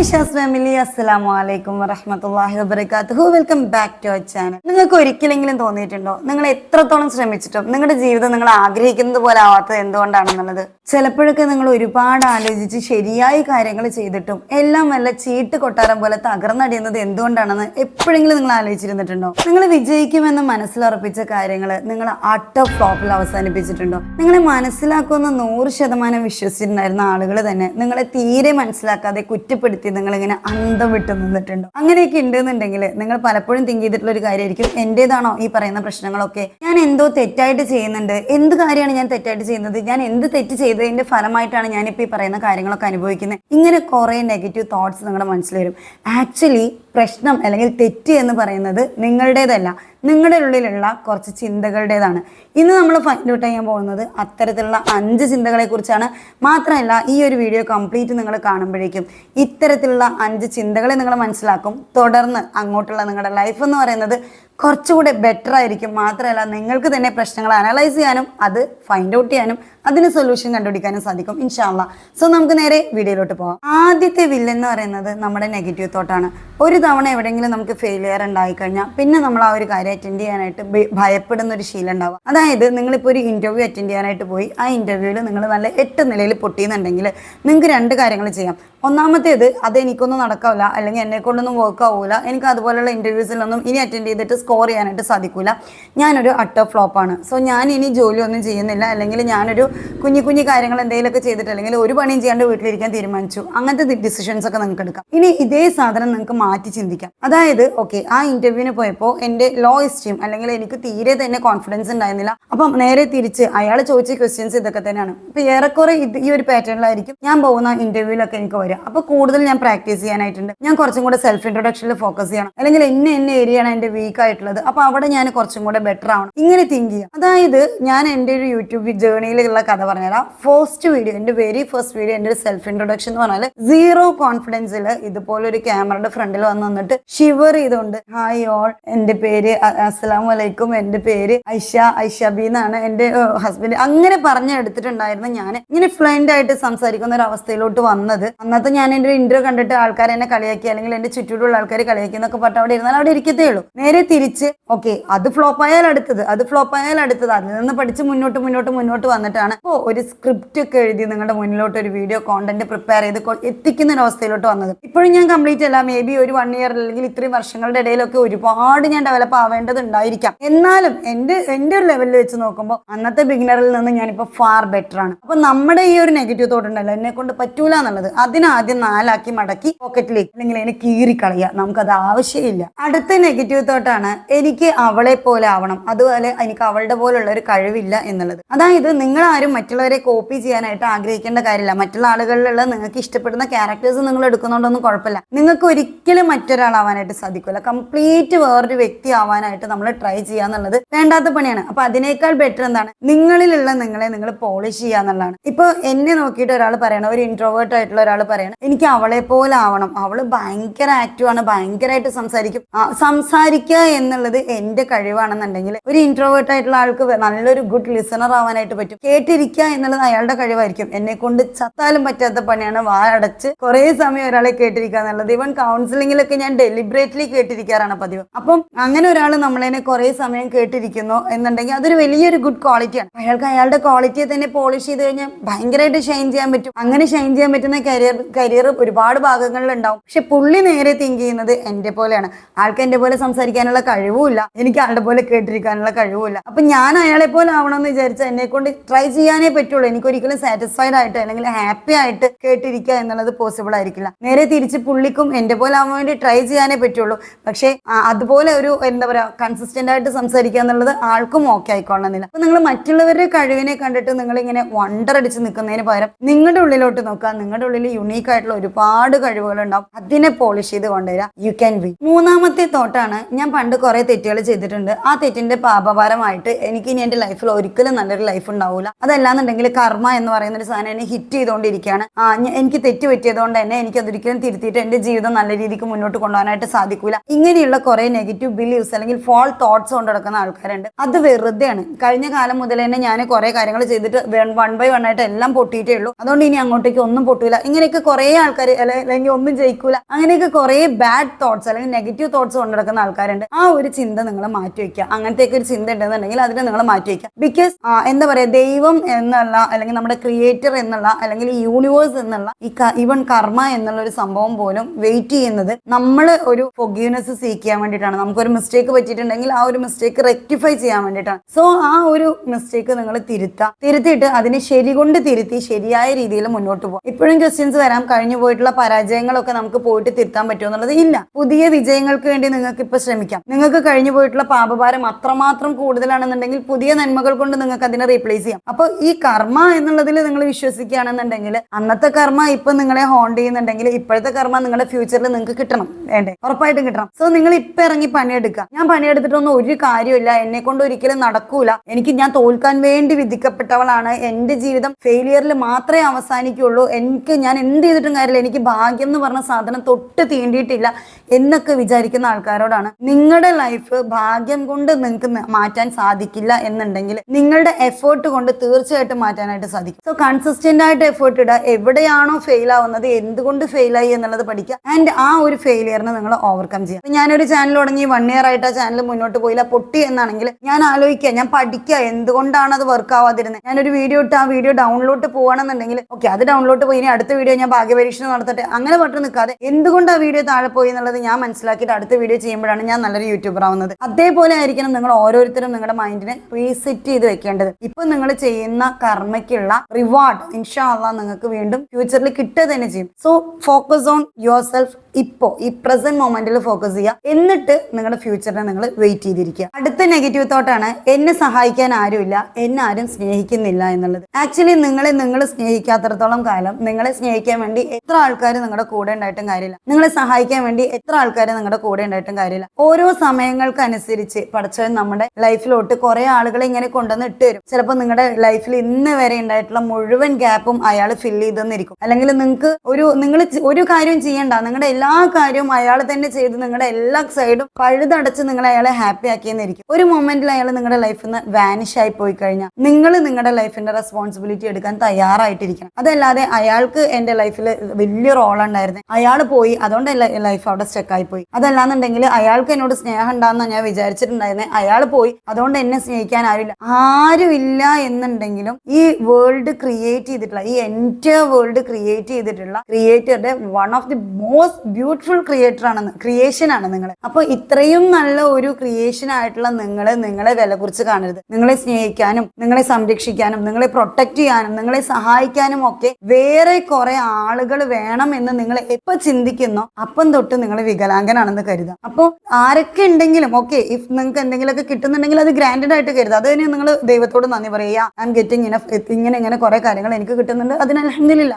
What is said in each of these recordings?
Aisha's family അസ്സലാമു അലൈക്കും വറഹ്മത്തുള്ളാഹി വബറകാതുഹു. Welcome back to our channel നിങ്ങൾക്ക് ഒരിക്കലെങ്കിലും തോന്നിയിട്ടുണ്ടോ? നിങ്ങൾ എത്രത്തോളം ശ്രമിച്ചിട്ടും നിങ്ങളുടെ ജീവിതം നിങ്ങൾ ആഗ്രഹിക്കുന്നത് പോലെ ആവാത്തത് എന്തുകൊണ്ടാണെന്നുള്ളത്? ചിലപ്പോഴൊക്കെ നിങ്ങൾ ഒരുപാട് ആലോചിച്ച് ശരിയായ കാര്യങ്ങൾ ചെയ്തിട്ടും എല്ലാം വല്ല ചീട്ട് കൊട്ടാരം പോലെ തകർന്നടിയുന്നത് എന്തുകൊണ്ടാണെന്ന് എപ്പോഴെങ്കിലും നിങ്ങൾ ആലോചിച്ചിരുന്നിട്ടുണ്ടോ? നിങ്ങൾ വിജയിക്കുമെന്ന് മനസ്സിലുറപ്പിച്ച കാര്യങ്ങൾ നിങ്ങൾ അട്ട ഫ്ലോപ്പിൽ അവസാനിപ്പിച്ചിട്ടുണ്ടോ? നിങ്ങളെ മനസ്സിലാക്കുന്ന നൂറ് ശതമാനം വിശ്വസിച്ചിട്ടുണ്ടായിരുന്ന ആളുകൾ തന്നെ നിങ്ങളെ തീരെ മനസ്സിലാക്കാതെ കുറ്റപ്പെടുത്തി നിങ്ങൾ ഇങ്ങനെ അന്തം വിട്ട് നിന്നിട്ടുണ്ടോ? അങ്ങനെയൊക്കെ ഉണ്ടെന്നുണ്ടെങ്കിൽ നിങ്ങൾ പലപ്പോഴും തിങ്ക് ചെയ്തിട്ടുള്ള ഒരു കാര്യമായിരിക്കും. എന്റേതാണോ ഈ പറയുന്ന പ്രശ്നങ്ങളൊക്കെ? ഞാൻ എന്തോ തെറ്റായിട്ട് ചെയ്യുന്നുണ്ട്. എന്ത് കാര്യമാണ് ഞാൻ തെറ്റായിട്ട് ചെയ്യുന്നത്? ഞാൻ എന്ത് തെറ്റ് ചെയ്തതിന്റെ ഫലമായിട്ടാണ് ഞാനിപ്പോൾ ഈ പറയുന്ന കാര്യങ്ങളൊക്കെ അനുഭവിക്കുന്നത്? ഇങ്ങനെ കുറേ നെഗറ്റീവ് തോട്ട്സ് നിങ്ങളുടെ മനസ്സിൽ വരും. ആക്ച്വലി പ്രശ്നം അല്ലെങ്കിൽ തെറ്റ് എന്ന് പറയുന്നത് നിങ്ങളുടേതല്ല. നിങ്ങളുടെ ഉള്ളിലുള്ള കുറച്ച് ചിന്തകളുടേതാണ്. ഇന്ന് നമ്മൾ ഫൈൻഡ് ഔട്ട് ചെയ്യാൻ പോകുന്നത് അത്തരത്തിലുള്ള അഞ്ച് ചിന്തകളെക്കുറിച്ചാണ്. മാത്രമല്ല ഈ ഒരു വീഡിയോ കംപ്ലീറ്റ് നിങ്ങൾ കാണുമ്പോഴേക്കും ഇത്തരത്തിലുള്ള അഞ്ച് ചിന്തകളെ നിങ്ങൾ മനസ്സിലാക്കും. തുടർന്ന് അങ്ങോട്ടുള്ള നിങ്ങളുടെ ലൈഫ് എന്ന് പറയുന്നത് കുറച്ചുകൂടെ ബെറ്റർ ആയിരിക്കും. മാത്രമല്ല നിങ്ങൾക്ക് തന്നെ പ്രശ്നങ്ങൾ അനലൈസ് ചെയ്യാനും അത് ഫൈൻഡ് ഔട്ട് ചെയ്യാനും അതിന് സൊല്യൂഷൻ കണ്ടുപിടിക്കാനും സാധിക്കും ഇൻഷാല്ല സോ നമുക്ക് നേരെ വീഡിയോയിലോട്ട് പോകാം ആദ്യത്തെ വില്ലെന്ന് പറയുന്നത് നമ്മുടെ നെഗറ്റീവ് തോട്ടാണ് ഒരു തവണ എവിടെയെങ്കിലും നമുക്ക് ഫെയിലിയർ ഉണ്ടായി കഴിഞ്ഞാൽ പിന്നെ നമ്മൾ ആ ഒരു കാര്യം അറ്റൻഡ് ചെയ്യാനായിട്ട് ഭയപ്പെടുന്ന ഒരു ശീലം ഉണ്ടാവുക അതായത് നിങ്ങളിപ്പോൾ ഒരു ഇന്റർവ്യൂ അറ്റൻഡ് ചെയ്യാനായിട്ട് പോയി ആ ഇന്റർവ്യൂവിൽ നിങ്ങൾ നല്ല എട്ട് നിലയിൽ പൊട്ടിയെന്നുണ്ടെങ്കിൽ നിങ്ങൾക്ക് രണ്ട് കാര്യങ്ങൾ ചെയ്യാം. ഒന്നാമത്തേത് അത് എനിക്കൊന്നും നടക്കാവില്ല അല്ലെങ്കിൽ എന്നെ കൊണ്ടൊന്നും വർക്ക് ആവില്ല എനിക്ക് അതുപോലെയുള്ള ഇന്റർവ്യൂസിലൊന്നും ഇനി അറ്റൻഡ് ചെയ്തിട്ട് സ്കോർ ചെയ്യാനായിട്ട് സാധിക്കില്ല ഞാനൊരു അട്ടർ ഫ്ലോപ്പാണ് സോ ഞാൻ ഇനി ജോലിയൊന്നും ചെയ്യുന്നില്ല. അല്ലെങ്കിൽ ഞാനൊരു കുഞ്ഞു കുഞ്ഞു കാര്യങ്ങൾ എന്തെങ്കിലുമൊക്കെ ചെയ്തിട്ട് അല്ലെങ്കിൽ ഒരു പണിയും ചെയ്യാണ്ട് വീട്ടിലിരിക്കാൻ തീരുമാനിച്ചു. അങ്ങനത്തെ ഡിസിഷൻസ് ഒക്കെ നിങ്ങൾക്ക് എടുക്കാം. ഇനി ഇതേ സാധനം നിങ്ങൾക്ക് മാറ്റി ചിന്തിക്കാം. അതായത് ഓക്കെ ആ ഇന്റർവ്യൂവിന് പോയപ്പോൾ എന്റെ ലോ എസ്റ്റീം അല്ലെങ്കിൽ എനിക്ക് തീരെ തന്നെ കോൺഫിഡൻസ് ഉണ്ടായിരുന്നില്ല. അപ്പം നേരെ തിരിച്ച് അയാൾ ചോദിച്ച ക്വസ്റ്റ്യൻസ് ഇതൊക്കെ തന്നെയാണ്. ഇപ്പൊ ഏറെക്കുറെ ഇത് ഈ ഒരു പാറ്റേണിലായിരിക്കും ഞാൻ പോകുന്ന ഇന്റർവ്യൂവിലൊക്കെ എനിക്ക് വരിക. അപ്പോൾ കൂടുതൽ ഞാൻ പ്രാക്ടീസ് ചെയ്യാനായിട്ടുണ്ട്. ഞാൻ കുറച്ചും കൂടെ സെൽഫ് ഇൻട്രൊഡക്ഷനിൽ ഫോക്കസ് ചെയ്യണം. അല്ലെങ്കിൽ എന്നെ എന്നെ ഏരിയയാണ് എന്റെ വീക്ക് ആയിട്ടുള്ളത് അപ്പൊ അവിടെ ഞാൻ കുറച്ചും കൂടെ ബെറ്റർ ആവണം ഇങ്ങനെ തിങ്ക് ചെയ്യാം. അതായത് ഞാൻ എന്റെ ഒരു യൂട്യൂബ് ജേർണിയിലുള്ള കഥ പറഞ്ഞുതരാം. ഫസ്റ്റ് വീഡിയോ എന്റെ വെരി ഫസ്റ്റ് വീഡിയോ എന്റെ ഒരു സെൽഫ് ഇൻട്രൊഡക്ഷൻ എന്ന് പറഞ്ഞാൽ സീറോ കോൺഫിഡൻസിൽ ഇതുപോലെ ഒരു ക്യാമറയുടെ ഫ്രണ്ടിൽ വന്ന് നിന്നിട്ട് ഷിവർ ചെയ്തുകൊണ്ട് ഹായ് ഓൾ എന്റെ പേര് അസ്സാം വലൈക്കും എന്റെ പേര് ഐഷ ഐഷബി എന്നാണ് എന്റെ ഹസ്ബൻഡ് അങ്ങനെ പറഞ്ഞെടുത്തിട്ടുണ്ടായിരുന്ന ഞാൻ ഇങ്ങനെ ഫ്ലുവന്റ് ആയിട്ട് സംസാരിക്കുന്ന ഒരു അവസ്ഥയിലോട്ട് വന്നത്. അന്നത്തെ ഞാൻ എന്റെ ഇന്റർവ്യൂ കണ്ടിട്ട് ആൾക്കാർ എന്നെ കളിയാക്കി അല്ലെങ്കിൽ എന്റെ ചുറ്റുമുള്ള ആൾക്കാർ കളിയാക്കി എന്നൊക്കെ പറഞ്ഞിട്ട് അവിടെ ഇരുന്നാൽ അവിടെ ഇരിക്കത്തേ ഉള്ളൂ. നേരെ തിരിച്ച് ഓക്കെ അത് ഫ്ലോപ്പ് ആയാൽ അടുത്തത് അത് ഫ്ലോപ്പ് ആയാൽ അടുത്തത്. അതിൽ നിന്ന് പഠിച്ച് മുന്നോട്ട് മുന്നോട്ട് മുന്നോട്ട് വന്നിട്ടാണ്. ഇപ്പോൾ ഒരു സ്ക്രിപ്റ്റ് ഒക്കെ എഴുതി നിങ്ങളുടെ മുന്നിലോട്ട് ഒരു വീഡിയോ കോണ്ടന്റ് പ്രിപ്പയർ ചെയ്ത് എത്തിക്കുന്ന ഒരു അവസ്ഥയിലോട്ട് വന്നത്. ഇപ്പോഴും ഞാൻ കംപ്ലീറ്റ് അല്ല. മേ ബി ഒരു വൺ ഇയർ അല്ലെങ്കിൽ ഇത്രയും വർഷങ്ങളുടെ ഇടയിലൊക്കെ ഒരുപാട് ഞാൻ ഡെവലപ്പ് ആവേണ്ടതുണ്ടായിരിക്കാം. എന്നാലും എന്റെ എന്റെ ഒരു ലെവലിൽ വെച്ച് നോക്കുമ്പോൾ അന്നത്തെ ബിഗിനറിൽ നിന്ന് ഞാനിപ്പോൾ ഫാർ ബെറ്റർ ആണ്. അപ്പൊ നമ്മുടെ ഈ ഒരു നെഗറ്റീവ് തോട്ട് ഉണ്ടല്ലോ എന്നെ കൊണ്ട് പറ്റൂല എന്നുള്ളത് അതിനാദ്യം നാലാക്കി മടക്കി പോക്കറ്റിലേക്ക് അല്ലെങ്കിൽ എന്നെ കീറിക്കളയുക. നമുക്കത് ആവശ്യമില്ല. അടുത്ത നെഗറ്റീവ് തോട്ടാണ് എനിക്ക് അവളെ പോലെ ആവണം. അതുപോലെ എനിക്ക് അവളുടെ പോലുള്ള ഒരു കഴിവില്ല എന്നുള്ളത്. അതായത് നിങ്ങൾ ആരും മറ്റുള്ളവരെ കോപ്പി ചെയ്യാനായിട്ട് ആഗ്രഹിക്കേണ്ട കാര്യമില്ല. മറ്റുള്ള ആളുകളിലുള്ള നിങ്ങൾക്ക് ഇഷ്ടപ്പെടുന്ന ക്യാരക്ടേഴ്സ് നിങ്ങൾ എടുക്കുന്നതുകൊണ്ടൊന്നും കുഴപ്പമില്ല. നിങ്ങൾക്ക് ഒരിക്കലും മറ്റൊരാളാവാനായിട്ട് സാധിക്കില്ല കംപ്ലീറ്റ് വേറൊരു വ്യക്തി ആവാനായിട്ട് നമ്മൾ ട്രൈ ചെയ്യുക എന്നുള്ളത് വേണ്ടാത്ത പണിയാണ്. അപ്പൊ അതിനേക്കാൾ ബെറ്റർ എന്താണ്? നിങ്ങളിലുള്ള നിങ്ങളെ നിങ്ങൾ പോളിഷ് ചെയ്യുക എന്നുള്ളതാണ്. ഇപ്പൊ എന്നെ നോക്കിയിട്ട് ഒരാൾ പറയണം. ഒരു ഇൻട്രോവേർട്ട് ആയിട്ടുള്ള ഒരാൾ പറയണം. എനിക്ക് അവളെ പോലെ ആവണം. അവൾ ഭയങ്കര ആക്റ്റീവ് ആണ്. ഭയങ്കരമായിട്ട് സംസാരിക്കും. സംസാരിക്കുക എന്നുള്ളത് എന്റെ കഴിവാണെന്നുണ്ടെങ്കിൽ ഒരു ഇൻട്രോവേർട്ട് ആയിട്ടുള്ള ആൾക്ക് നല്ലൊരു ഗുഡ് ലിസണർ ആവാനായിട്ട് പറ്റും. കേട്ടിരിക്കുക എന്നുള്ളത് അയാളുടെ കഴിവായിരിക്കും. എന്നെ കൊണ്ട് ചത്താലും പറ്റാത്ത പണിയാണ് വാടച്ച് കുറെ സമയം ഒരാളെ കേട്ടിരിക്കുക എന്നുള്ളത്. ഇവൻ കൗൺസിലിങ്ങിലൊക്കെ ഞാൻ ഡെലിബറേറ്റ്ലി കേട്ടിരിക്കാറാണ് പതിവ്. അപ്പം അങ്ങനെ ഒരാൾ നമ്മളതിനെ കുറെ സമയം കേട്ടിരിക്കുന്നു എന്നുണ്ടെങ്കിൽ അതൊരു വലിയൊരു ഗുഡ് ക്വാളിറ്റിയാണ് അയാൾക്ക് അയാളുടെ ക്വാളിറ്റിയെ തന്നെ പോളിഷ് ചെയ്ത് കഴിഞ്ഞാൽ ഭയങ്കരമായിട്ട് ഷൈൻ ചെയ്യാൻ പറ്റും. അങ്ങനെ ഷൈൻ ചെയ്യാൻ പറ്റുന്ന കരിയർ കരിയർ ഒരുപാട് ഭാഗങ്ങളിൽ ഉണ്ടാവും പക്ഷെ പുള്ളി നേരെ തിങ്ക് ചെയ്യുന്നത് എന്റെ പോലെയാണ്. ആൾക്ക് എന്റെ പോലെ സംസാരിക്കാനുള്ള കഴിവുമില്ല എനിക്ക് ആളുടെ പോലെ കേട്ടിരിക്കാനുള്ള കഴിവുമില്ല അപ്പൊ ഞാൻ അയാളെ പോലെ ആവണമെന്ന് വിചാരിച്ചാൽ എന്നെ കൊണ്ട് ട്രൈ ചെയ്യാനേ പറ്റുള്ളൂ. എനിക്ക് ഒരിക്കലും സാറ്റിസ്ഫൈഡ് ആയിട്ട് അല്ലെങ്കിൽ ഹാപ്പി ആയിട്ട് കേട്ടിരിക്കുക എന്നുള്ളത് പോസിബിൾ ആയിരിക്കില്ല. നേരെ തിരിച്ച് പുള്ളിക്കും എന്റെ പോലെ ആവാൻ വേണ്ടി ട്രൈ ചെയ്യാനേ പറ്റുള്ളൂ. പക്ഷേ അതുപോലെ ഒരു എന്താ പറയാ കൺസിസ്റ്റന്റ് ആയിട്ട് സംസാരിക്കുക എന്നുള്ളത് ആൾക്കും ഓക്കെ ആയിക്കൊള്ളണമെന്നില്ല. അപ്പൊ നിങ്ങൾ മറ്റുള്ളവരുടെ കഴിവിനെ കണ്ടിട്ട് നിങ്ങൾ ഇങ്ങനെ വണ്ടർ അടിച്ച് നിൽക്കുന്നതിന് പകരം നിങ്ങളുടെ ഉള്ളിലോട്ട് നോക്കുക. നിങ്ങളുടെ ഉള്ളിൽ യുണീക്ക് ആയിട്ടുള്ള ഒരുപാട് കഴിവുകൾ ഉണ്ടാവും. അതിനെ പോളിഷ് ചെയ്ത് കൊണ്ടുവരിക യു ക്യാൻ വി മൂന്നാമത്തെ തോട്ടാണ് ഞാൻ പണ്ട് കുറെ തെറ്റുകൾ ചെയ്തിട്ടുണ്ട്. ആ തെറ്റിന്റെ പാപഭാരമായിട്ട് എനിക്ക് ഇനി എന്റെ ലൈഫിൽ ഒരിക്കലും നല്ലൊരു ലൈഫ് ഉണ്ടാവില്ല അതല്ലാന്നുണ്ടെങ്കിൽ കർമ്മ എന്ന് പറയുന്ന ഒരു സാധനം എന്നെ ഹിറ്റ് ചെയ്തുകൊണ്ടിരിക്കുകയാണ് എനിക്ക് തെറ്റ് പറ്റിയതുകൊണ്ട് തന്നെ എനിക്ക് അതൊരിക്കലും തിരുത്തിയിട്ട് എന്റെ ജീവിതം നല്ല രീതിക്ക് മുന്നോട്ട് കൊണ്ടുപോകാനായിട്ട് സാധിക്കില്ല ഇങ്ങനെയുള്ള കുറെ നെഗറ്റീവ് ബിലീവ്സ് അല്ലെങ്കിൽ ഫോൾ തോട്ട്സ് കൊണ്ട് നടക്കുന്ന ആൾക്കാരുണ്ട്. അത് വെറുതെയാണ്. കഴിഞ്ഞ കാലം മുതൽ തന്നെ ഞാൻ കുറെ കാര്യങ്ങൾ ചെയ്തിട്ട് വൺ ബൈ വൺ ആയിട്ട് എല്ലാം പൊട്ടിയിട്ടേ ഉള്ളൂ. അതുകൊണ്ട് ഇനി അങ്ങോട്ടേക്ക് ഒന്നും പൊട്ടില്ല ഇങ്ങനെയൊക്കെ കുറെ ആൾക്കാർ അല്ലെങ്കിൽ ഒന്നും ജയിക്കൂല. അങ്ങനെയൊക്കെ കുറെ ബാഡ് തോട്ട്സ് അല്ലെങ്കിൽ നെഗറ്റീവ് തോട്ട്സ് കൊണ്ട് നടക്കുന്ന ആൾക്കാരുണ്ട്. ആ ഒരു ചിന്ത നിങ്ങൾ മാറ്റി വയ്ക്കുക അങ്ങനത്തെ ഒരു ചിന്ത ഉണ്ടെന്നുണ്ടെങ്കിൽ അതിനെ നിങ്ങൾ മാറ്റി വയ്ക്കുക ബിക്കോസ് എന്താ പറയുക ദൈവം എന്നുള്ള അല്ലെങ്കിൽ നമ്മുടെ ക്രിയേറ്റർ എന്നുള്ള അല്ലെങ്കിൽ യൂണിവേഴ്സ് എന്നുള്ള ഈ ഈവൻ കർമ്മ എന്നുള്ള ഒരു സംഭവം പോലും വെയിറ്റ് ചെയ്യുന്നത് നമ്മൾ ഒരു ഫൊഗീവ്നെസ് സീക്ക് ചെയ്യാൻ വേണ്ടിയിട്ടാണ്. നമുക്കൊരു മിസ്റ്റേക്ക് പറ്റിയിട്ടുണ്ടെങ്കിൽ ആ ഒരു മിസ്റ്റേക്ക് റെക്ടിഫൈ ചെയ്യാൻ വേണ്ടിയിട്ടാണ്. സോ ആ ഒരു മിസ്റ്റേക്ക് നിങ്ങൾ തിരുത്ത. തിരുത്തിയിട്ട് അതിനെ ശരി കൊണ്ട് തിരുത്തി ശരിയായ രീതിയിൽ മുന്നോട്ട് പോകും ഇപ്പോഴും ക്വസ്റ്റ്യൻസ് വരാം. കഴിഞ്ഞു പോയിട്ടുള്ള പരാജയങ്ങളൊക്കെ നമുക്ക് പോയിട്ട് തിരുത്താൻ പറ്റുമോ എന്നുള്ളത് ഇല്ല. പുതിയ വിജയങ്ങൾക്ക് വേണ്ടി നിങ്ങൾക്ക് ഇപ്പൊ ശ്രമിക്കാം നിങ്ങൾക്ക് കഴിഞ്ഞു പോയിട്ടുള്ള പാപഭാരം അത്രമാത്രം കൂടുതലാണെന്നുണ്ടെങ്കിൽ പുതിയ നന്മകൾ കൊണ്ട് നിങ്ങൾക്ക് അതിനെ റീപ്ലേസ് ചെയ്യാം. അപ്പൊ ഈ കർമ്മ എന്നുള്ളതിൽ നിങ്ങൾ വിശ്വസിക്കുകയാണെന്നുണ്ടെങ്കിൽ അന്നത്തെ കർമ്മ ഇപ്പൊ നിങ്ങളെ ഹോണ്ട് ചെയ്യുന്നുണ്ടെങ്കിൽ ഇപ്പോഴത്തെ കർമ്മ നിങ്ങളുടെ ഫ്യൂച്ചറിൽ നിങ്ങൾക്ക് കിട്ടണം. വേണ്ടേ? ഉറപ്പായിട്ടും കിട്ടണം. സോ നിങ്ങൾ ഇപ്പൊ ഇറങ്ങി പണിയെടുക്കുക. ഞാൻ പണിയെടുത്തിട്ടൊന്നും ഒരു കാര്യമില്ല എന്നെ കൊണ്ട് ഒരിക്കലും നടക്കൂല. എനിക്ക് ഞാൻ തോൽക്കാൻ വേണ്ടി വിധിക്കപ്പെട്ടവളാണ്. എന്റെ ജീവിതം ഫെയിലിയറിൽ മാത്രമേ അവസാനിക്കുള്ളൂ. എനിക്ക് ഞാൻ എന്ത് ചെയ്തിട്ടും കാര്യമില്ല. എനിക്ക് ഭാഗ്യം എന്ന് പറഞ്ഞ സാധനം തൊട്ട് തീണ്ടിയിട്ടില്ല എന്നൊക്കെ വിചാരിക്കുന്ന ആൾക്കാരോടാണ്. നിങ്ങളുടെ ലൈഫ് ഭാഗ്യം കൊണ്ട് നിങ്ങൾക്ക് മാറ്റാൻ സാധിക്കില്ല എന്നുണ്ടെങ്കിൽ നിങ്ങളുടെ എഫേർട്ട് കൊണ്ട് തീർച്ചയായിട്ടും മാറ്റാനായിട്ട് സാധിക്കും. സോ കൺസിസ്റ്റന്റ് ആയിട്ട് എഫേർട്ട് ഇടുക. എവിടെയാണോ ഫെയിൽ ആവുന്നത് എന്തുകൊണ്ട് ഫെയിൽ ആയി എന്നുള്ളത് പഠിക്കുക. ആൻഡ് ആ ഒരു ഫെയിലിയറിനെ നിങ്ങൾ ഓവർകം ചെയ്യുക. ഞാനൊരു ചാനൽ തുടങ്ങി വൺ ഇയർ ആയിട്ട് ആ ചാനൽ മുന്നോട്ട് പോയില്ല. പൊട്ടി എന്നാണെങ്കിൽ ഞാൻ ആലോചിക്കുക ഞാൻ പഠിക്കുക എന്തുകൊണ്ടാണ് അത് വർക്ക് ആവാതിരുന്നത്? ഞാനൊരു വീഡിയോ ഇട്ട് ആ വീഡിയോ ഡൗൺലോഡ് പോകണമെന്നുണ്ടെങ്കിൽ ഓക്കെ അത് ഡൗൺലോഡ് പോയി ഇനി അടുത്ത വീഡിയോ ഞാൻ ഭാഗ്യപരീക്ഷണം നടത്തട്ടെ. അങ്ങനെ പെട്ടെന്ന് നിൽക്കാതെ എന്തുകൊണ്ട് ആ വീഡിയോ താഴെ പോയി എന്നുള്ളത് ഞാൻ മനസ്സിലാക്കിയിട്ട് അടുത്ത വീഡിയോ ചെയ്യുമ്പോഴാണ് ഞാൻ നല്ലൊരു യൂട്യൂബർ ആവുന്നത്. അതേപോലെ ആയിരിക്കണം നിങ്ങൾ ഓരോരുത്തരും നിങ്ങളുടെ മൈൻഡിനെ റീസെറ്റ് ചെയ്ത് വെക്കേണ്ടത്. ഇപ്പൊ നിങ്ങൾ ചെയ്യുന്ന കർമ്മയ്ക്കുള്ള റിവാർഡ് ഇൻഷാ അള്ളാഹ് നിങ്ങൾക്ക് വീണ്ടും ഫ്യൂച്ചറിൽ കിട്ടുക തന്നെ ചെയ്യും. So focus on yourself ഇപ്പോ ഈ പ്രസന്റ് മൊമെന്റിൽ ഫോക്കസ് ചെയ്യുക. എന്നിട്ട് നിങ്ങളുടെ ഫ്യൂച്ചറിനെ നിങ്ങൾ വെയിറ്റ് ചെയ്തിരിക്കുക. അടുത്ത നെഗറ്റീവ് തോട്ടാണ് എന്നെ സഹായിക്കാൻ ആരുമില്ല എന്നെ ആരും സ്നേഹിക്കുന്നില്ല എന്നുള്ളത്. ആക്ച്വലി നിങ്ങളെ നിങ്ങൾ സ്നേഹിക്കാത്തടത്തോളം കാലം നിങ്ങളെ സ്നേഹിക്കാൻ വേണ്ടി എത്ര ആൾക്കാർ നിങ്ങളുടെ കൂടെ ഉണ്ടായിട്ടും കാര്യമില്ല. നിങ്ങളെ സഹായിക്കാൻ വേണ്ടി എത്ര ആൾക്കാർ നിങ്ങളുടെ കൂടെ ഉണ്ടായിട്ടും കാര്യമില്ല. ഓരോ സമയങ്ങൾക്കനുസരിച്ച് പഠിച്ചവൻ നമ്മുടെ ലൈഫിലോട്ട് കുറെ ആളുകളെ ഇങ്ങനെ കൊണ്ടുവന്ന് ഇട്ട് തരും. ചിലപ്പോൾ നിങ്ങളുടെ ലൈഫിൽ ഇന്ന് വരെ ഉണ്ടായിട്ടുള്ള മുഴുവൻ ഗ്യാപ്പും അയാൾ ഫില്ല് ചെയ്തെന്നിരിക്കും. അല്ലെങ്കിൽ നിങ്ങൾക്ക് ഒരു നിങ്ങൾ ഒരു കാര്യം ചെയ്യണ്ട. നിങ്ങളുടെ എല്ലാ കാര്യവും അയാൾ തന്നെ ചെയ്ത് നിങ്ങളുടെ എല്ലാ സൈഡും പഴുതടച്ച് നിങ്ങൾ അയാളെ ഹാപ്പി ആക്കിയെന്നിരിക്കും. ഒരു മൊമെന്റിൽ അയാൾ നിങ്ങളുടെ ലൈഫിൽ നിന്ന് വാനിഷ് ആയി പോയി കഴിഞ്ഞാൽ നിങ്ങൾ നിങ്ങളുടെ ലൈഫിന്റെ റെസ്പോൺസിബിലിറ്റി എടുക്കാൻ തയ്യാറായിട്ടിരിക്കണം. അതല്ലാതെ അയാൾക്ക് എന്റെ ലൈഫിൽ വലിയ റോൾ ഉണ്ടായിരുന്നു അയാൾ പോയി അതുകൊണ്ട് ലൈഫ് അവിടെ സ്റ്റെക്കായി പോയി. അതല്ലാന്നുണ്ടെങ്കിൽ അയാൾക്ക് എന്നോട് സ്നേഹം ഉണ്ടാകുന്ന ഞാൻ വിചാരിച്ചിട്ടുണ്ടായിരുന്നെ. അയാൾ പോയി. അതുകൊണ്ട് എന്നെ സ്നേഹിക്കാൻ ആരുമില്ല. ആരുമില്ല എന്നുണ്ടെങ്കിലും ഈ വേൾഡ് ക്രിയേറ്റ് ചെയ്തിട്ടുള്ള ഈ എന്റെ വേൾഡ് ക്രിയേറ്റ് ചെയ്തിട്ടുള്ള ക്രിയേറ്ററുടെ one of the most beautiful creator ആണ് ക്രിയേഷൻ ആണ് നിങ്ങൾ അപ്പൊ ഇത്രയും നല്ല ഒരു ക്രിയേഷൻ ആയിട്ടുള്ള നിങ്ങൾ നിങ്ങളെ വില കുറിച്ച് കാണരുത്. നിങ്ങളെ സ്നേഹിക്കാനും നിങ്ങളെ സംരക്ഷിക്കാനും നിങ്ങളെ പ്രൊട്ടക്ട് ചെയ്യാനും നിങ്ങളെ സഹായിക്കാനും ഒക്കെ വേറെ കുറെ ആളുകൾ വേണം എന്ന് നിങ്ങൾ എപ്പോ ചിന്തിക്കുന്നോ അപ്പം തൊട്ട് നിങ്ങൾ വികലാംഗനാണെന്ന് കരുതാം അപ്പോൾ ആരൊക്കെ ഉണ്ടെങ്കിലും ഓക്കെ ഇഫ് നിങ്ങൾക്ക് എന്തെങ്കിലുമൊക്കെ കിട്ടുന്നുണ്ടെങ്കിൽ അത് ഗ്രാൻഡഡ് ആയിട്ട് കരുത് അത് തന്നെ നിങ്ങൾ ദൈവത്തോട് നന്ദി പറയുക. ഐ എം ഗെറ്റിംഗ് ഇനഫ് ഇങ്ങനെ ഇങ്ങനെ കുറെ കാര്യങ്ങൾ എനിക്ക് കിട്ടുന്നുണ്ട്. അതിന്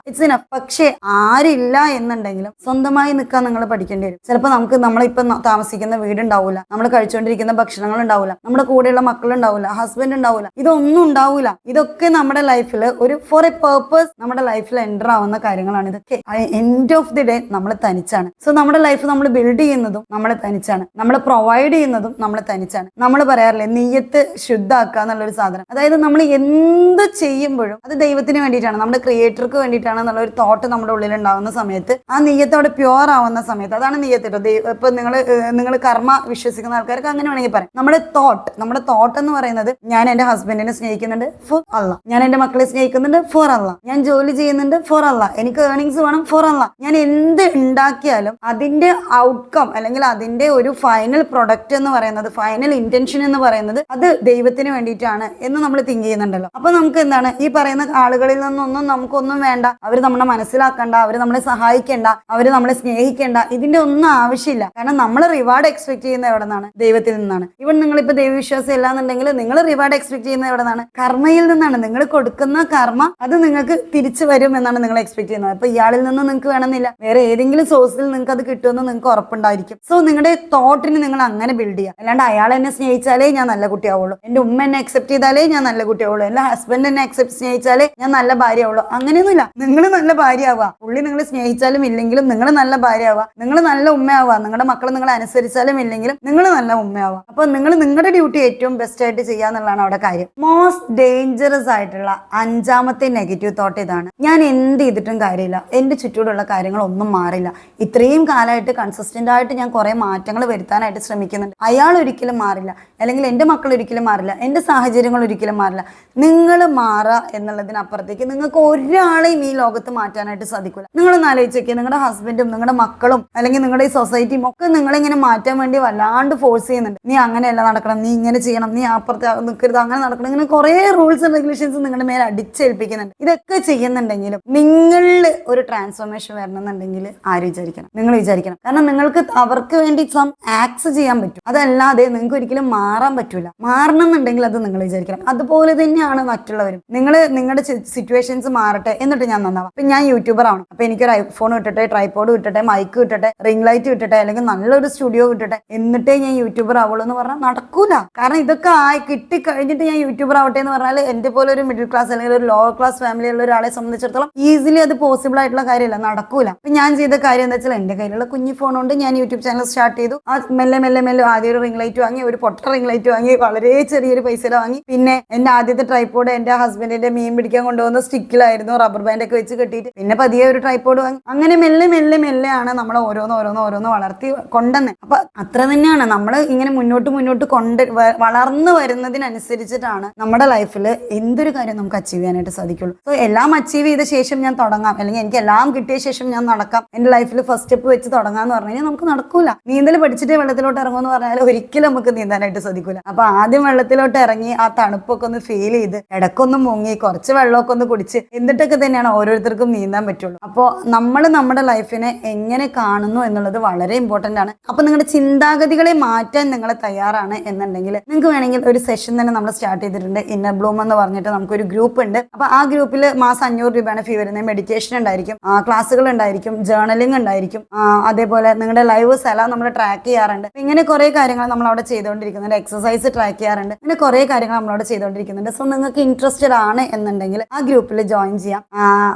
ഇറ്റ്സ് ഇനഫ് പക്ഷേ ആരില്ല എന്നുണ്ടെങ്കിലും സ്വന്തമായി നിൽക്കാൻ നിങ്ങൾ പഠിക്കേണ്ടി വരും. ചിലപ്പോൾ നമുക്ക് നമ്മളിപ്പം താമസിക്കുന്ന വീടുണ്ടാവില്ല നമ്മൾ കഴിച്ചുകൊണ്ടിരിക്കുന്ന ഭക്ഷണങ്ങൾ ഉണ്ടാവില്ല നമ്മുടെ കൂടെയുള്ള മക്കൾ ഉണ്ടാവില്ല ഹസ്ബൻഡ് ഉണ്ടാവില്ല ഇതൊന്നും ഉണ്ടാവില്ല ഇതൊക്കെ നമ്മുടെ ലൈഫിൽ ഒരു ഫോർ എ പേർപ്പസ് നമ്മുടെ ലൈഫിൽ എന്റർ ആവുന്ന കാര്യങ്ങളാണ് ഇതൊക്കെ. എൻഡ് ഓഫ് ദി ഡേ നമ്മൾ തനിച്ചാണ്. സോ നമ്മുടെ ലൈഫ് നമ്മൾ ബിൽഡ് ചെയ്യുന്നതും നമ്മളെ തനിച്ചാണ്. നമ്മൾ പ്രൊവൈഡ് ചെയ്യുന്നതും നമ്മൾ തനിച്ചാണ്. നമ്മൾ പറയാറില്ലേ നെയ്യത്ത് ശുദ്ധാക്കുക എന്നുള്ളൊരു സാധനം. അതായത് നമ്മൾ എന്ത് ചെയ്യുമ്പോഴും അത് ദൈവത്തിന് വേണ്ടിയിട്ടാണ്. നമ്മുടെ ക്രിയേറ്റർക്ക് വേണ്ടിയിട്ടാണ് എന്നുള്ള ഒരു തോട്ട് നമ്മുടെ ഉള്ളിൽ ഉണ്ടാകുന്ന സമയത്ത് ആ നെയ്യത്ത് അവിടെ പ്യുവർ ആവുന്ന സമയത്ത് അതാണ് നെയ്യത്ത് കേട്ടോ ഇപ്പൊ നിങ്ങൾ നിങ്ങൾ കർമ്മ വിശ്വസിക്കുന്ന ആൾക്കാർക്ക് അങ്ങനെ വേണമെങ്കിൽ പറയാം. നമ്മുടെ തോട്ട് നമ്മുടെ തോട്ട് എന്ന് പറയുന്നത് ഞാൻ എന്റെ ഹസ്ബൻഡിനെ സ്നേഹിക്കുന്നുണ്ട് ഫോർ അല്ല ഞാൻ എന്റെ മക്കളെ സ്നേഹിക്കുന്നുണ്ട് ഫോർ അല്ല ഞാൻ ജോലി ചെയ്യുന്നുണ്ട് ഫോർ അല്ല എനിക്ക് ഏർണിങ്സ് വേണം ഫോർ അല്ല ഞാൻ എന്ത് ഉണ്ടാക്കിയാലും അതിന്റെ ഔട്ട്കം അല്ലെങ്കിൽ അതിന്റെ ഒരു ഫൈനൽ പ്രൊഡക്റ്റ് എന്ന് പറയുന്നത് ഫൈനൽ ഇന്റൻഷൻ എന്ന് പറയുന്നത് അത് ദൈവത്തിന് വേണ്ടിയിട്ടാണ് എന്ന് നമ്മൾ തിങ്ക് ചെയ്യുന്നുണ്ടല്ലോ. അപ്പൊ നമുക്ക് എന്താണ്? ഈ പറയുന്ന ആളുകളിൽ നിന്നൊന്നും നമുക്കൊന്നും വേണ്ട. അവർ നമ്മളെ മനസ്സിലാക്കണ്ട അവർ നമ്മളെ സഹായിക്കേണ്ട അവർ നമ്മളെ സ്നേഹിക്കേണ്ട. ഇതിന്റെ ഒന്നും ആവശ്യമില്ല. കാരണം നമ്മൾ റിവാർഡ് എക്സ്പെക്ട് ചെയ്യുന്നത് എവിടെ നിന്നാണ് ദൈവത്തിൽ നിന്നാണ്. ഇവൻ നിങ്ങളിപ്പോ ദൈവവിശ്വാസം ഇല്ലാന്നുണ്ടെങ്കിൽ നിങ്ങൾ റിവാർഡ് എക്സ്പെക്ട് ചെയ്യുന്നത് എവിടെ നിന്നാണ് കർമ്മയിൽ നിന്നാണ്. നിങ്ങൾ കൊടുക്കുന്ന കർമ്മ അത് നിങ്ങൾക്ക് തിരിച്ചു വരും എന്നാണ് നിങ്ങൾ എക്സ്പെക്ട് ചെയ്യുന്നത്. അപ്പൊ ഇയാളിൽ നിന്ന് നിങ്ങൾക്ക് വേണമെന്നില്ല. വേറെ ഏതെങ്കിലും സോഴ്സിൽ നിങ്ങൾക്ക് അത് കിട്ടുമെന്ന് നിങ്ങൾക്ക് ഉറപ്പുണ്ടായിരിക്കും. സോ നിങ്ങളുടെ തോട്ടിന് നിങ്ങൾ അങ്ങനെ ബിൽഡ് ചെയ്യുക അല്ലാണ്ട് അയാൾ എന്നെ സ്നേഹിച്ചാലേ ഞാൻ നല്ല കുട്ടിയാവുള്ളൂ. എന്റെ ഉമ്മ എന്നെ അക്സെപ്റ്റ് ചെയ്താലേ ഞാൻ നല്ല കുട്ടിയാവുള്ളൂ. എന്റെ ഹസ്ബൻഡ് എന്നെ അക്സെപ്റ്റ് സ്നേഹിച്ചാലേ ഞാൻ നല്ല ഭാര്യയാവുള്ളൂ. അങ്ങനെയൊന്നുമില്ല. നിങ്ങൾ നല്ല ഭാര്യ ആവുക പുള്ളി നിങ്ങൾ സ്നേഹിച്ചാലും ഇല്ലെങ്കിലും നിങ്ങൾ നല്ല ഭാര്യ ആവുക നിങ്ങൾ നല്ല ഉമ്മയാവുക. നിങ്ങളുടെ മക്കൾ നിങ്ങൾ അനുസരിച്ചാലും ഇല്ലെങ്കിലും നിങ്ങൾ നല്ല ഉമ്മയാവുക. അപ്പൊ നിങ്ങൾ നിങ്ങളുടെ ഡ്യൂട്ടി ഏറ്റവും ബെസ്റ്റ് ആയിട്ട് ചെയ്യുക എന്നുള്ളതാണ് അവിടെ കാര്യം. മോസ്റ്റ് ഡേഞ്ചറസ് ആയിട്ടുള്ള അഞ്ചാമത്തെ നെഗറ്റീവ് തോട്ട് ഇതാണ്. ഞാൻ എന്ത് ചെയ്തിട്ടും കാര്യമില്ല. എന്റെ ചുറ്റൂടുള്ള കാര്യങ്ങൾ ഒന്നും മാറില്ല. ഇത്രയും കാലമായിട്ട് കൺസിസ്റ്റന്റ് ആയിട്ട് ഞാൻ കുറെ മാറ്റങ്ങൾ വരുത്താനായിട്ട് ശ്രമിക്കുന്നുണ്ട്. അയാൾ ഒരിക്കലും മാറില്ല. അല്ലെങ്കിൽ എന്റെ മക്കൾ ഒരിക്കലും മാറില്ല. എന്റെ സാഹചര്യങ്ങൾ ഒരിക്കലും മാറില്ല. നിങ്ങൾ മാറുക എന്നുള്ളതിനപ്പുറത്തേക്ക് നിങ്ങൾക്ക് ഒരാളെയും ഈ ലോകത്ത് മാറ്റാനായിട്ട് സാധിക്കില്ല നിങ്ങളൊന്ന് ആലോചിച്ച് നിങ്ങളുടെ ഹസ്ബൻഡും നിങ്ങളുടെ മക്കളും അല്ലെങ്കിൽ നിങ്ങളുടെ ഈ സൊസൈറ്റിയും ഒക്കെ നിങ്ങളിങ്ങനെ മാറ്റാൻ വേണ്ടി വല്ലാണ്ട് ഫോഴ്സ് ചെയ്യുന്നുണ്ട്. നീ അങ്ങനെയല്ല നടക്കണം. നീ ഇങ്ങനെ ചെയ്യണം. നീ അപ്പുറത്ത് നിൽക്കരുത്. അങ്ങനെ നടക്കണം. ഇങ്ങനെ കുറേ റൂൾസ് ആൻഡ് റെഗുലേഷൻസ് നിങ്ങളുടെ മേലെ അടിച്ചേൽപ്പിക്കുന്നുണ്ട്. ഇതൊക്കെ ചെയ്യുന്നുണ്ടെങ്കിലും നിങ്ങളിൽ ഒരു ട്രാൻസ്ഫോർമേഷൻ വരണമെന്നുണ്ടെങ്കിൽ ആര് വിചാരിക്കണം? നിങ്ങൾ വിചാരിക്കണം. കാരണം നിങ്ങൾക്ക് അവർക്ക് വേണ്ടി സം ആക്സ് ചെയ്യാൻ പറ്റും. അതല്ലാതെ നിങ്ങൾക്ക് ഒരിക്കലും മാറാൻ പറ്റൂല. മാറണം എന്നുണ്ടെങ്കിൽ അത് നിങ്ങൾ വിചാരിക്കണം. അതുപോലെ തന്നെയാണ് മറ്റുള്ളവരും. നിങ്ങൾ നിങ്ങളുടെ സിറ്റുവേഷൻസ് മാറട്ടെ എന്നിട്ട് ഞാൻ നന്നാവാം. അപ്പൊ ഞാൻ യൂട്യൂബർ ആണ്. അപ്പൊ എനിക്കൊരു ഐഫോൺ കിട്ടട്ടെ ട്രൈപോഡ് കിട്ടട്ടെ മൈക്ക് കിട്ടട്ടെ റിംഗ് ലൈറ്റ് കിട്ടട്ടെ അല്ലെങ്കിൽ നല്ലൊരു സ്റ്റുഡിയോ കിട്ടട്ടെ എന്നിട്ടേ ഞാൻ യൂട്യൂബർ ആവുള്ളൂ എന്ന് പറഞ്ഞാൽ നടക്കൂല. കാരണം ഇതൊക്കെ ആയി കിട്ടി കഴിഞ്ഞിട്ട് ഞാൻ യൂട്യൂബർ ആവട്ടെ എന്ന് പറഞ്ഞാൽ എന്റെ പോലെ ഒരു മിഡിൽ ക്ലാസ് അല്ലെങ്കിൽ ഒരു ലോവർ ക്ലാസ് ഫാമിലിയുള്ള ഒരാളെ സംബന്ധിച്ചിടത്തോളം ഈസിലി അത് പോസിബിൾ ആയിട്ടുള്ള കാര്യമല്ല. നടക്കൂല. അപ്പൊ ഞാൻ ചെയ്ത കാര്യം എന്താ വെച്ചാൽ എന്റെ കയ്യിലുള്ള കുഞ്ഞു ഫോൺ കൊണ്ട് ഞാൻ യൂട്യൂബ് ചാനൽ സ്റ്റാർട്ട് ചെയ്തു. ആ മെല്ലെ മെല്ലെ മെല്ലെ ആദ്യം ഒരു റിംഗ് ലൈറ്റ് വാങ്ങി ഒരു പൊട്ട റിംഗ് ലൈറ്റ് വാങ്ങി വളരെ ചെറിയൊരു പൈസയിൽ വാങ്ങി. പിന്നെ എന്റെ ആദ്യത്തെ ട്രൈപ്പോഡ് എന്റെ ഹസ്ബൻഡിന്റെ മീൻ പിടിക്കാൻ കൊണ്ടുവന്ന സ്റ്റിക്കിലായിരുന്നു റബ്ബർ ബാൻഡ് ഒക്കെ വെച്ച് കെട്ടിയിട്ട്. പിന്നെ പതിയെ ഒരു ട്രൈപ്പോഡ് വാങ്ങി. അങ്ങനെ മെല്ലെ മെല്ലെ മെല്ലെയാണ് നമ്മൾ ഓരോന്ന് ഓരോന്ന് ഓരോന്ന് വളർത്തി കൊണ്ടുവന്നത് അപ്പൊ അത്ര തന്നെയാണ്. നമ്മൾ ഇങ്ങനെ മുന്നോട്ട് മുന്നോട്ട് കൊണ്ട് വളർന്നു വരുന്നതിനനുസരിച്ചിട്ടാണ് നമ്മുടെ ലൈഫിൽ എന്തൊരു കാര്യം നമുക്ക് അച്ചീവ് ചെയ്യാനായിട്ട് സാധിക്കുള്ളൂ. സോ എല്ലാം അച്ചീവ് ചെയ്ത ശേഷം ഞാൻ തുടങ്ങാം. അല്ലെങ്കിൽ എനിക്ക് എല്ലാം കിട്ടിയ ശേഷം ഞാൻ നടക്കാം. എന്റെ ലൈഫിൽ ഫസ്റ്റ് സ്റ്റെപ്പ് വെച്ച് തുടങ്ങാന്ന് പറഞ്ഞു കഴിഞ്ഞാൽ നമുക്ക് നടക്കൂല. നീന്തൽ പഠിച്ചിട്ട് വെള്ളത്തിലോട്ട് ഇറങ്ങുമെന്ന് പറഞ്ഞാൽ ഒരിക്കലും നമുക്ക് നീന്താനായിട്ട് സാധിക്കൂല അപ്പൊ ആദ്യം വെള്ളത്തിലോട്ട് ഇറങ്ങി ആ തണുപ്പൊക്കെ ഒന്ന് ഫീൽ ചെയ്ത് ഇടക്കൊന്ന് മുങ്ങി കുറച്ച് വെള്ളമൊക്കെ ഒന്ന് കുടിച്ച് എന്നിട്ടൊക്കെ തന്നെയാണ് ഓരോരുത്തർക്കും നീന്താൻ പറ്റുള്ളൂ. അപ്പോൾ നമ്മൾ നമ്മുടെ ലൈഫിനെ എങ്ങനെ കാണുന്നു എന്നുള്ളത് വളരെ ഇമ്പോർട്ടന്റ് ആണ്. അപ്പൊ നിങ്ങളുടെ ചിന്താഗതികളെ മാറ്റാൻ നിങ്ങൾ തയ്യാറാണ് എന്നുണ്ടെങ്കിൽ നിങ്ങൾക്ക് വേണമെങ്കിൽ ഒരു സെഷൻ തന്നെ നമ്മൾ സ്റ്റാർട്ട് ചെയ്തിട്ടുണ്ട്. ഇന്നർ ബ്ലൂം എന്ന് പറഞ്ഞിട്ട് നമുക്കൊരു ഗ്രൂപ്പ് ഉണ്ട്. അപ്പൊ ആ ഗ്രൂപ്പിൽ മാസം അഞ്ഞൂറ് രൂപയാണ് ഫീ വരുന്നത്. മെഡിറ്റേഷൻ ഉണ്ടായിരിക്കും ക്ലാസ്സുകൾ ഉണ്ടായിരിക്കും ജേർണലിംഗ് ഉണ്ടായിരിക്കും അതേപോലെ നിങ്ങളുടെ ലൈവ് സ്ഥലം നമ്മൾ ട്രാക്ക് ചെയ്യാറുണ്ട്. ഇങ്ങനെ കുറെ കാര്യങ്ങൾ നമ്മൾ അവിടെ ചെയ്തുകൊണ്ടിരിക്കുന്നുണ്ട് എക്സസൈസ് ട്രാക്ക് ചെയ്യാറുണ്ട്. ഇങ്ങനെ കുറെ കാര്യങ്ങൾ നമ്മളവിടെ ചെയ്തുകൊണ്ടിരിക്കുന്നുണ്ട് സോ നിങ്ങൾക്ക് ഇൻട്രസ്റ്റഡ് ആണ് എന്നുണ്ടെങ്കിൽ ആ ഗ്രൂപ്പിൽ ജോയിൻ ചെയ്യാം.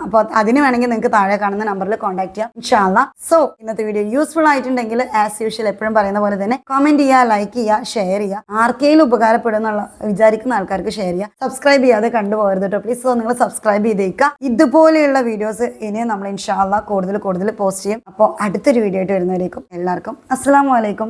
അപ്പോൾ അതിന് വേണമെങ്കിൽ നിങ്ങൾക്ക് താഴെ കാണുന്ന നമ്പറിൽ കോൺടാക്ട് ചെയ്യാം. ഇൻഷാല്ല സോ ഇന്നത്തെ വീഡിയോ യൂസ്ഫുൾ ആയിട്ടുണ്ടെങ്കിൽ ആസ് യൂഷ്വൽ എപ്പോഴും പറയുന്ന പോലെ തന്നെ കമന്റ് ചെയ്യുക ലൈക്ക് ചെയ്യുക ഷെയർ ചെയ്യുക. ആർക്കെങ്കിലും ഉപകാരപ്പെടുന്നുള്ള വിചാരിക്കുന്ന ആൾക്കാർക്ക് ഷെയർ ചെയ്യുക. സബ്സ്ക്രൈബ് ചെയ്യാതെ കണ്ടുപോകരുത് കേട്ടോ പ്ലീസ് സോ നിങ്ങൾ സബ്സ്ക്രൈബ് ചെയ്തേക്കുക. ഇതുപോലെയുള്ള വീഡിയോസ് ഇനിയും നമ്മൾ ഇൻഷാല്ല കൂടുതൽ കൂടുതൽ പോസ്റ്റ് ചെയ്യും. അപ്പോൾ അടുത്തൊരു വീഡിയോ ആയിട്ട് വരുന്നവരേക്കും എല്ലാവർക്കും. അസ്സാം വലൈക്കും